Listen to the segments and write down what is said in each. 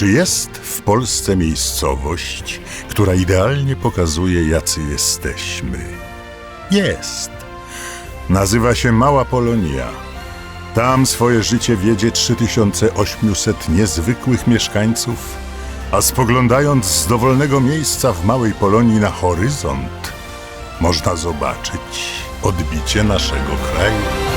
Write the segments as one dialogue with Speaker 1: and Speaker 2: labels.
Speaker 1: Czy jest w Polsce miejscowość, która idealnie pokazuje, jacy jesteśmy? Jest. Nazywa się Mała Polonia. Tam swoje życie wiedzie 3800 niezwykłych mieszkańców, a spoglądając z dowolnego miejsca w Małej Polonii na horyzont, można zobaczyć odbicie naszego kraju.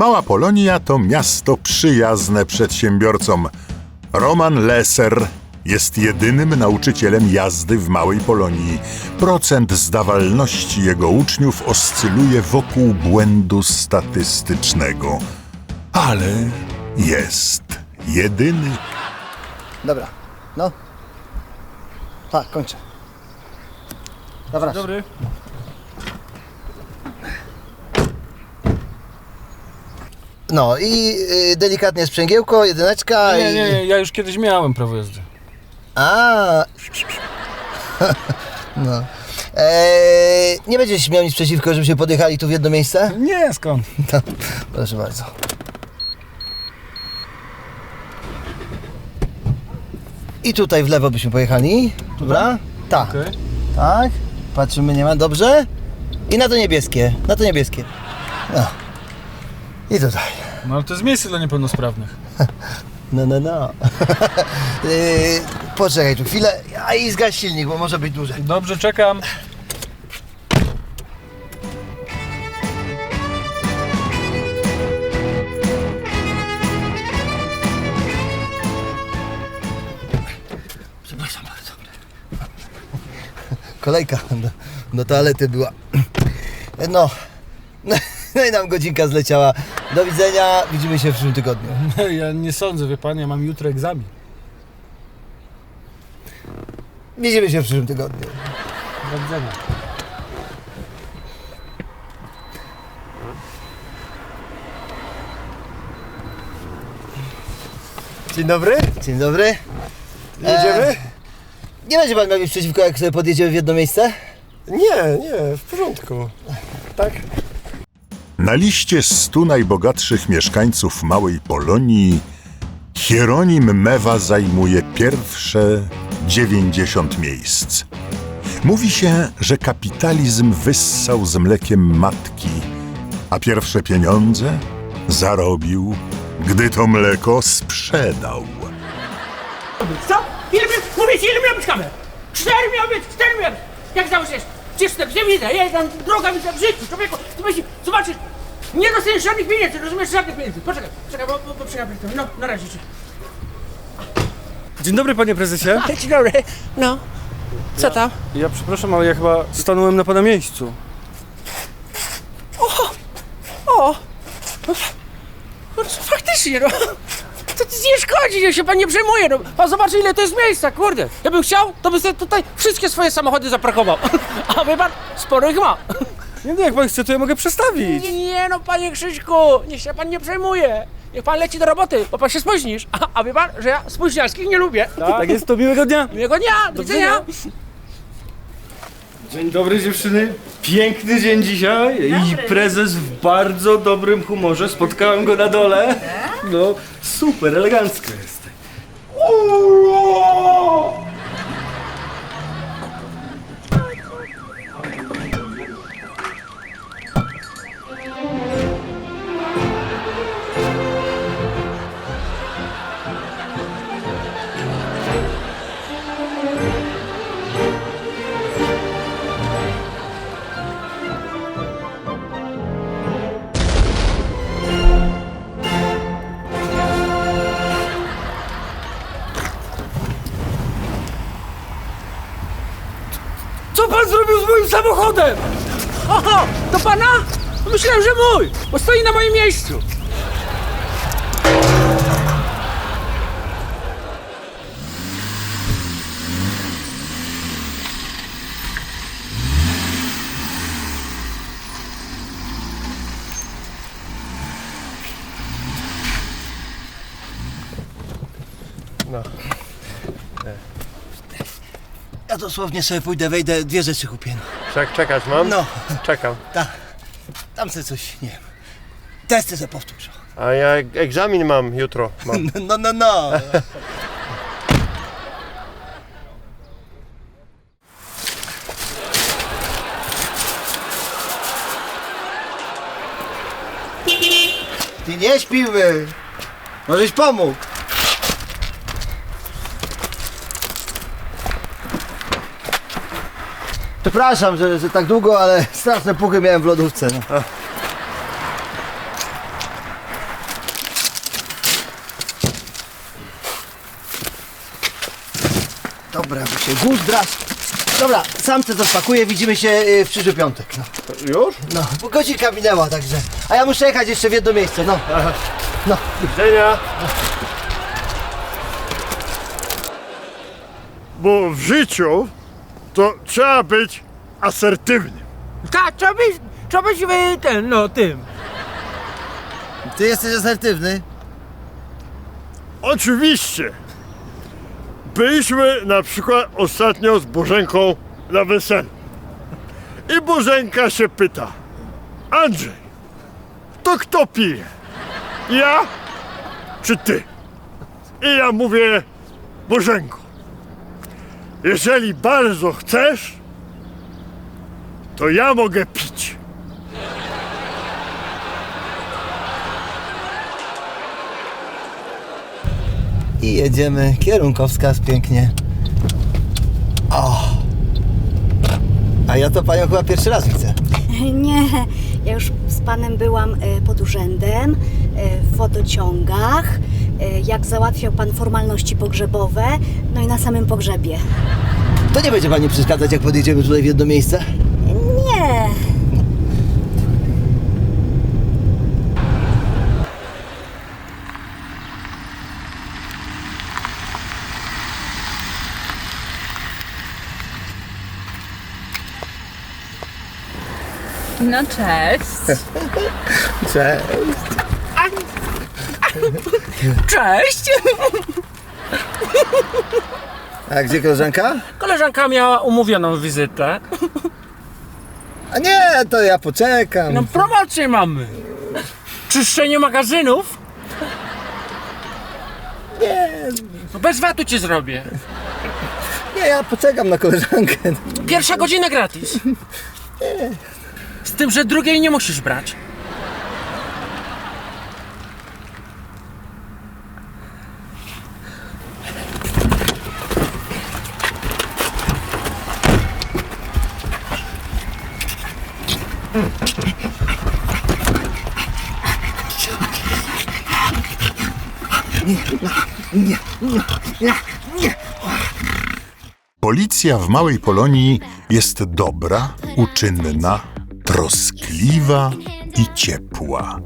Speaker 1: Mała Polonia to miasto przyjazne przedsiębiorcom. Roman Leser jest jedynym nauczycielem jazdy w Małej Polonii. Procent zdawalności jego uczniów oscyluje wokół błędu statystycznego. Ale jest jedyny.
Speaker 2: Dobra, no. Tak, kończę. Dobra.
Speaker 3: Dobry.
Speaker 2: No i y, delikatnie sprzęgiełko, jedyneczka
Speaker 3: Nie,
Speaker 2: i...
Speaker 3: nie, nie, ja już kiedyś miałem prawo jazdy.
Speaker 2: A. no. Eee, nie będziesz miał nic przeciwko, żebyśmy podjechali tu w jedno miejsce?
Speaker 3: Nie, skąd?
Speaker 2: To, proszę bardzo. I tutaj w lewo byśmy pojechali. Dobra? Tak.
Speaker 3: Okej.
Speaker 2: Tak. Patrzymy, nie ma. Dobrze? I na to niebieskie. Na to niebieskie. No. I tutaj.
Speaker 3: No ale to jest miejsce dla niepełnosprawnych.
Speaker 2: No, no, no. yy, poczekaj tu chwilę. A i zgaś silnik, bo może być dłużej.
Speaker 3: Dobrze, czekam.
Speaker 2: Przepraszam bardzo. Kolejka do, do toalety była. No. No i nam godzinka zleciała. Do widzenia. Widzimy się w przyszłym tygodniu.
Speaker 3: Ja nie sądzę, wie pan, ja mam jutro egzamin.
Speaker 2: Widzimy się w przyszłym tygodniu.
Speaker 3: Do widzenia.
Speaker 2: Dzień dobry. Dzień dobry. Jedziemy? nie będzie pan miał nic przeciwko, jak sobie podjedziemy w jedno miejsce?
Speaker 4: Nie, nie, w porządku. Tak?
Speaker 1: Na liście 100 najbogatszych mieszkańców Małej Polonii Hieronim Mewa zajmuje pierwsze 90 miejsc. Mówi się, że kapitalizm wyssał z mlekiem matki, a pierwsze pieniądze zarobił, gdy to mleko sprzedał.
Speaker 5: Co? Ile mi, mówicie, ile miał być kamer? Cztery miał być, cztery miał być. Jak założysz? Przecież to nie widzę, ja tam droga widzę w życiu, człowieku. Zobaczysz, nie dostaniesz żadnych pieniędzy, rozumiesz, żadnych pieniędzy. Poczekaj, czekaj, bo, bo, bo przegapę to. No, na razie.
Speaker 3: Dzień dobry, panie prezesie.
Speaker 5: Dzień dobry. No. Co tam?
Speaker 3: Ja przepraszam, ale ja chyba stanąłem na pana miejscu.
Speaker 5: O! No, faktycznie, no. To nic nie szkodzi, niech się pan nie przejmuje, no. Pan zobaczy, ile to jest miejsca, kurde. Ja bym chciał, to bym sobie tutaj wszystkie swoje samochody zaparkował. A wie pan, sporo ich ma.
Speaker 3: Nie, no jak pan chce, to ja mogę przestawić.
Speaker 5: Nie, nie, no panie Krzyśku, niech się pan nie przejmuje. Niech pan leci do roboty, bo pan się spóźnisz. A, a wie pan, że ja spóźnialskich nie lubię.
Speaker 3: Tak jest, to miłego dnia.
Speaker 5: Miłego dnia, do widzenia.
Speaker 6: Dzień dobry dziewczyny. Piękny dzień dzisiaj i prezes w bardzo dobrym humorze. Spotkałem go na dole. No, super, elegancko jest.
Speaker 5: Co pan zrobił z moim samochodem? Oho, to pana? Myślałem, że mój, bo stoi na moim miejscu.
Speaker 2: Ja dosłownie sobie pójdę, wejdę, dwie rzeczy kupię.
Speaker 4: Czek, czekać mam?
Speaker 2: No,
Speaker 4: Czekam.
Speaker 2: ta, tam sobie coś, nie wiem. Testy sobie powtórzę.
Speaker 4: A ja eg- egzamin mam jutro. Mam.
Speaker 2: No, no, no. Ty nie śpiły. Możeś pomógł. Przepraszam, że, że tak długo, ale straszne puchy miałem w lodówce. No. Dobra, bo się głód draż. Dobra, sam to spakuję, widzimy się y, w przyszły piątek. No,
Speaker 4: Już?
Speaker 2: no bo godzinka minęła, także. A ja muszę jechać jeszcze w jedno miejsce, no. No,
Speaker 4: widzenia.
Speaker 7: Bo w życiu to trzeba być asertywnym.
Speaker 5: Tak, trzeba być, trzeba być y, ten, no tym.
Speaker 2: ty jesteś asertywny.
Speaker 7: Oczywiście. Byliśmy na przykład ostatnio z Bożenką na weselu. I Bożenka się pyta: Andrzej, to kto pije? Ja czy ty? I ja mówię: Bożenko, jeżeli bardzo chcesz, to ja mogę pić.
Speaker 2: I jedziemy. Kierunkowskaz pięknie. O! A ja to panią chyba pierwszy raz widzę.
Speaker 8: Nie, ja już z panem byłam e, pod urzędem, wodociągach, e, jak załatwiał pan formalności pogrzebowe, no i na samym pogrzebie.
Speaker 2: To nie będzie pani przeszkadzać, jak podjedziemy tutaj w jedno miejsce?
Speaker 8: Nie,
Speaker 9: No cześć.
Speaker 2: Cześć.
Speaker 5: Cześć!
Speaker 2: A gdzie koleżanka?
Speaker 5: Koleżanka miała umówioną wizytę.
Speaker 2: A nie, to ja poczekam.
Speaker 5: No promocję mamy. Czyszczenie magazynów.
Speaker 2: Nie,
Speaker 5: No bez watu ci zrobię.
Speaker 2: nie, ja poczekam na koleżankę.
Speaker 5: Pierwsza godzina gratis. Z tym, że drugiej nie musisz brać.
Speaker 1: Policja w Małej Polonii jest dobra, uczynna, troskliwa i ciepła.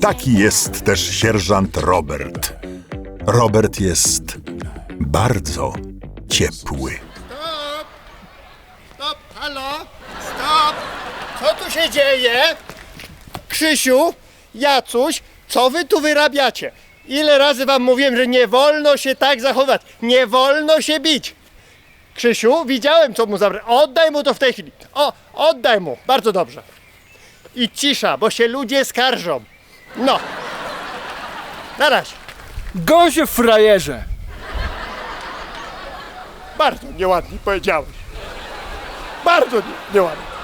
Speaker 1: Taki jest też sierżant Robert. Robert jest bardzo ciepły.
Speaker 7: Stop, halo, stop! Co tu się dzieje? Krzysiu, Jacuś, co wy tu wyrabiacie? Ile razy wam mówiłem, że nie wolno się tak zachować, nie wolno się bić. Krzysiu, widziałem co mu zabrać. Oddaj mu to w tej chwili. O, oddaj mu, bardzo dobrze. I cisza, bo się ludzie skarżą. No. Na razie.
Speaker 3: Gąsie frajerze!
Speaker 7: Bardzo nieładnie powiedziałeś. Bardzo nie, nieładnie.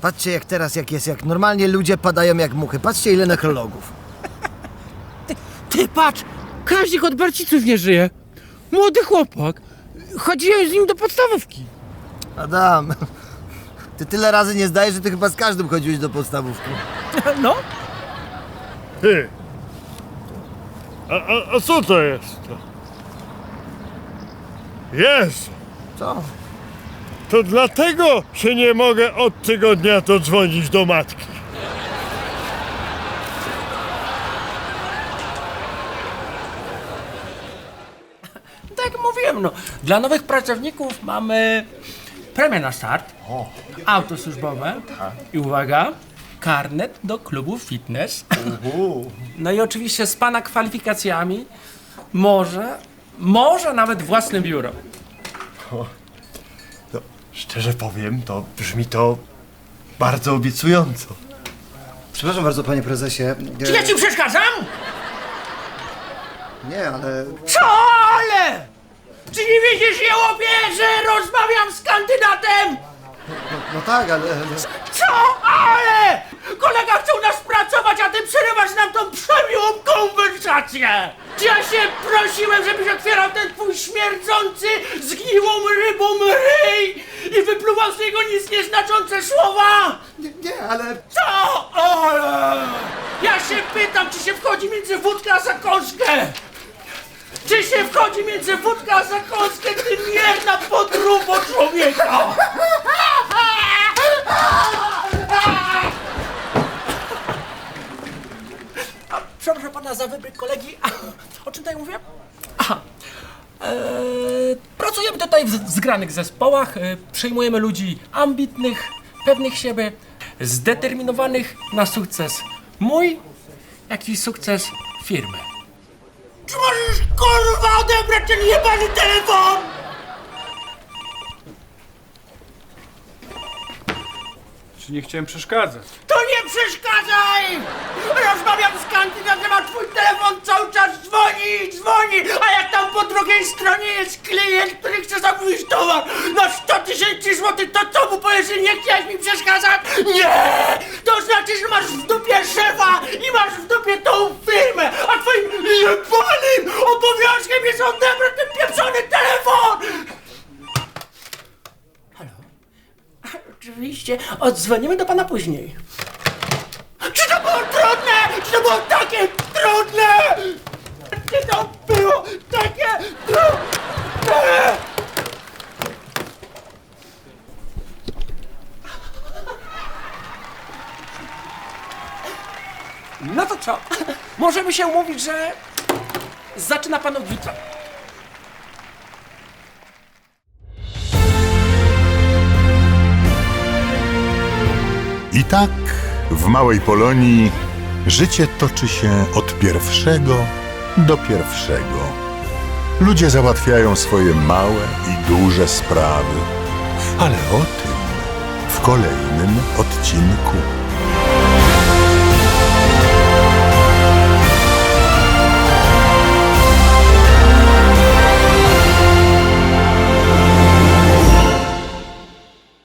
Speaker 2: Patrzcie jak teraz, jak jest, jak normalnie ludzie padają jak muchy. Patrzcie ile nekrologów.
Speaker 5: Ty patrz, Kazik od Barciców nie żyje. Młody chłopak. Chodziłem z nim do podstawówki.
Speaker 2: Adam, ty tyle razy nie zdajesz, że ty chyba z każdym chodziłeś do podstawówki.
Speaker 5: No,
Speaker 7: Ty. A, a, a co to jest? Jezu.
Speaker 2: Co?
Speaker 7: To dlatego się nie mogę od tygodnia dodzwonić do matki.
Speaker 5: tak jak mówiłem, no. Dla nowych pracowników mamy premię na start. Auto służbowe. I uwaga, karnet do klubu fitness. No i oczywiście z pana kwalifikacjami może, może nawet własne biuro.
Speaker 6: Szczerze powiem, to brzmi to bardzo obiecująco.
Speaker 2: Przepraszam bardzo, panie prezesie.
Speaker 5: Czy ja ci przeszkadzam?
Speaker 2: Nie, ale...
Speaker 5: Co ale? Czy nie widzisz, jełopie, że rozmawiam z kandydatem?
Speaker 2: No tak, ale...
Speaker 5: Co ale? Kolega chciał nas pracować, a ty przerywasz nam tą przemiłą konwersację! Czy ja się prosiłem, żebyś otwierał ten twój śmierdzący, zgniłą rybą ryj i wypluwał z niego nic nieznaczące słowa?
Speaker 2: Nie, nie, ale...
Speaker 5: Co ale? Ja się pytam, czy się wchodzi między wódkę a zakąskę? Czy się wchodzi między wódkę a zakąskę, ty mierna podróbo człowieka? za wybryk kolegi. A, o czym tutaj mówię? Aha. Eee, pracujemy tutaj w z- zgranych zespołach, e, przyjmujemy ludzi ambitnych, pewnych siebie, zdeterminowanych na sukces mój, jak i sukces firmy. Czy możesz kurwa odebrać ten jebany telefon?
Speaker 3: Nie chciałem przeszkadzać?
Speaker 5: To nie przeszkadzaj! Rozmawiam z kandydatem, a twój telefon cały czas dzwoni i dzwoni, a jak tam po drugiej stronie jest klient, który chce zamówić towar na 100 tysięcy złotych, to co mu powiesz, że nie chciałeś mi przeszkadzać? Nie! To znaczy, że masz w dupie szefa i masz w dupie tą firmę, a twoim jebanym obowiązkiem jest odebrać Oczywiście, odzwonimy do pana później. Czy to było trudne? Czy to było takie trudne? Czy to było takie trudne? No to co? Możemy się umówić, że zaczyna pan od jutra.
Speaker 1: I tak w małej Polonii życie toczy się od pierwszego do pierwszego. Ludzie załatwiają swoje małe i duże sprawy, ale o tym w kolejnym odcinku.